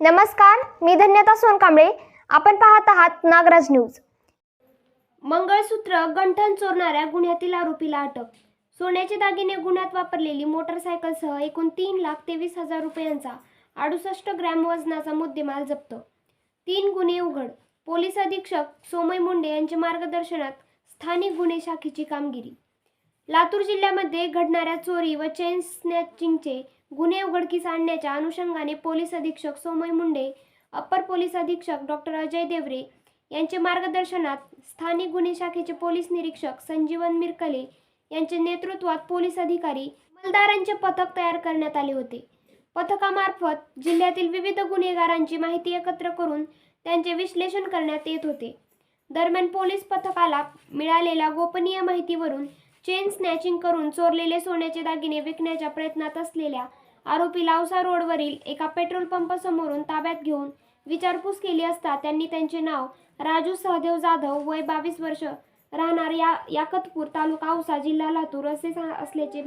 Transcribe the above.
नमस्कार मी धन्यता सोनकांबळे. आपण पाहत आहात नागराज न्यूज. मंगळसूत्र गंठण चोरणाऱ्या गुन्ह्यातील आरोपीला अटक. सोन्याचे दागिने गुन्ह्यात वापरलेली मोटरसायकलसह एकूण तीन लाख तेवीस हजार रुपयांचा अडुसष्ट ग्रॅम वजनाचा मुद्देमाल जप्त. तीन गुन्हे उघड. पोलीस अधीक्षक सोमय मुंडे यांच्या मार्गदर्शनात स्थानिक गुन्हे शाखेची कामगिरी. लातूर जिल्ह्यामध्ये घडणाऱ्या चोरी व चेन स्नॅचिंगचे गुन्हे उघडकीस आणण्याच्या अनुषंगाने पोलीस अधीक्षक सोमय मुंडे अप्पर पोलीस अधीक्षक डॉक्टर अजय देवरे यांचे मार्गदर्शनात स्थानिक गुन्हे शाखेचे पोलीस निरीक्षक संजीवन मिरकले यांच्या नेतृत्वात पोलीस अधिकारी मलदारांचे पथक तयार करण्यात आले होते. पथकामार्फत जिल्ह्यातील विविध गुन्हेगारांची माहिती एकत्र करून त्यांचे विश्लेषण करण्यात येत होते. दरम्यान पोलीस पथकाला मिळालेल्या गोपनीय माहितीवरून चेन स्नॅचिंग करून चोरलेले सोन्याचे दागिने विकण्याच्या प्रयत्नात असलेल्या आरोपी लावसा रोडवरील एका पेट्रोल पंपासमोरून ताब्यात घेऊन विचारपूस केली असता त्यांनी त्यांचे नाव राजू सहदेव जाधव वय बावीस वर्ष राहणार या याकतपूर तालुका औसा जिल्हा लातूर असे असल्याचे